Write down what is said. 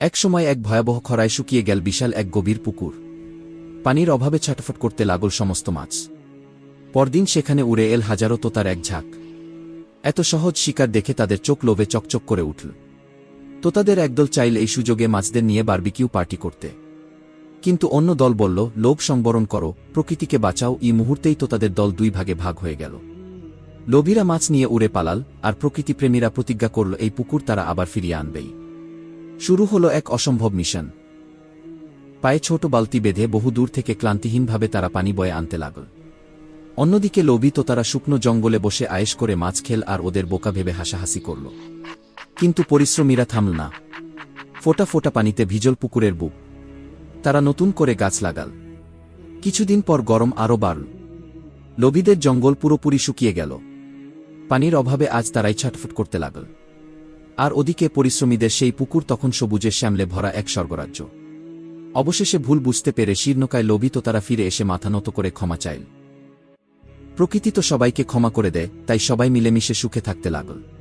এক সময় এক ভয়াবহ খরায় শুকিয়ে গেল বিশাল এক গভীর পুকুর। পানির অভাবে ছাটফট করতে লাগল সমস্ত মাছ। পরদিন সেখানে উড়ে এল হাজারো তোতার এক ঝাঁক। এত সহজ শিকার দেখে তাদের চোখ লোভে চকচক করে উঠল। তোতাদের একদল চাইল এই সুযোগে মাছদের নিয়ে বারবিকিউ পার্টি করতে। কিন্তু অন্য দল বলল, লোভ সংবরণ করো, প্রকৃতিকে বাঁচাও, এই মুহূর্তেই তোতাদের দল দুই ভাগে ভাগ হয়ে গেল। লোভীরা মাছ নিয়ে উড়ে পালাল, আর প্রকৃতিপ্রেমীরা প্রতিজ্ঞা করল, এই পুকুর তারা আবার ফিরিয়ে আনবেই। শুরু হলো এক অসম্ভব মিশন। পায়ে ছোট বালতি বেঁধে বহু দূর থেকে ক্লান্তিহীনভাবে তারা পানি বয়ে আনতে লাগল। অন্যদিকে লোভী তো তারা শুকনো জঙ্গলে বসে আয়েস করে মাছ খেল আর ওদের বোকা ভেবে হাসাহাসি করল। কিন্তু পরিশ্রমীরা থামল না। ফোটা ফোটা পানিতে ভিজল পুকুরের বুক। তারা নতুন করে গাছ লাগাল। কিছুদিন পর গরম আরও বাড়ল। লোভীদের জঙ্গল পুরোপুরি শুকিয়ে গেল। পানির অভাবে আজ তারাই ছটফট করতে লাগল। আর ওদিকে পরিশ্রমীদের সেই পুকুর তখন সবুজে শ্যামলে ভরা এক স্বর্গরাজ্য। অবশেষে ভুল বুঝতে পেরে শীর্ণকায় লোভিত তারা ফিরে এসে মাথা নত করে ক্ষমা চাইল। প্রকৃতি তো সবাইকে ক্ষমা করে দেয়, তাই সবাই মিলেমিশে সুখে থাকতে লাগল।